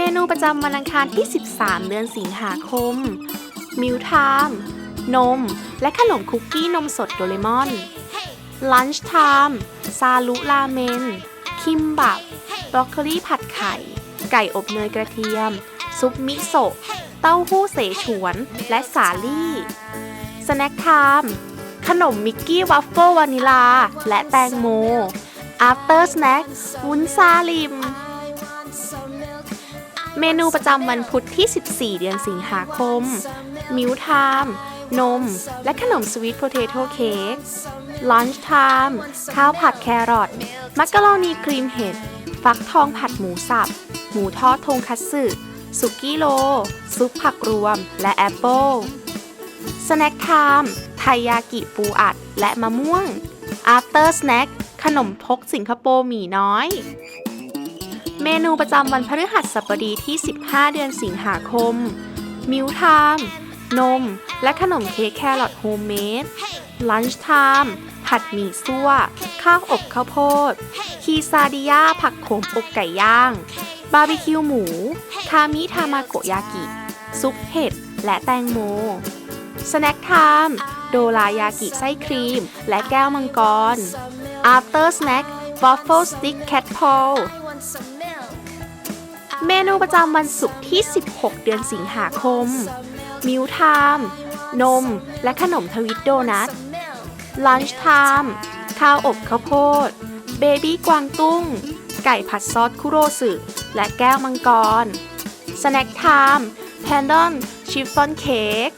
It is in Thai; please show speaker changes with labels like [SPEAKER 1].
[SPEAKER 1] เมนูประจำวันอังคารที่ 13 เดือนสิงหาคม มิวไทม์นม และขนมคุกกี้นมสดโดเรมอน ลันช์ไทม์ซาลุราเมน คิมบับบรอกโคลีผัดไข่ ไก่อบเนยกระเทียม ซุปมิโซะ เต้าหู้เสฉวน และสาลี่ สแน็คไทม์ขนมมิกกี้วัฟเฟิลวานิลา และแตงโม After Snack วุ้นซาลิม เมนูประจำวันพุธที่ 14 เดือนสิงหาคม มิวไทม์นม และขนมสวีทโพเทโต้เค้กลันช์ไทม์ข้าวผัดแครอท มักกะโรนีครีมเห็ด ฟักทองผัดหมูสับ หมูทอดทงคัตสึสุกี้โล ซุปผักรวม และแอปเปิ้ลสแน็คไทม์ไทยากิปูอัด และมะม่วง After Snack ขนมพกสิงคโปร์หมี่น้อย มนูประจำวันพฤหัสบดีที่ 15 เดือนสิงหาคม มิวไทม์นม และขนมเค้กแครอทโฮมเมดลันช์ไทม์ผัดหมี่ซั่ว ข้าวอบข้าวโพด คีซาดิยาผักโขมอบไก่ย่าง บาร์บีคิวหมูคามิทามาโกยากิ ซุปเห็ด และแตงโม สแน็คไทม์ โดรายากิไส้ครีม และแก้วมังกร After Snack Waffle Stick Cat Paw เมนูประจำวันศุกร์ที่ 16 เดือนสิงหาคม มิวไทม์นม และขนมทวิตโดนัทลันช์ไทม์ข้าวอบข้าวโพด เบบี้กวางตุ้ง ไก่ผัดซอสคุโรสึ และแก้วมังกร สแน็คไทม์แพนดอน ชิฟฟ่อนเค้ก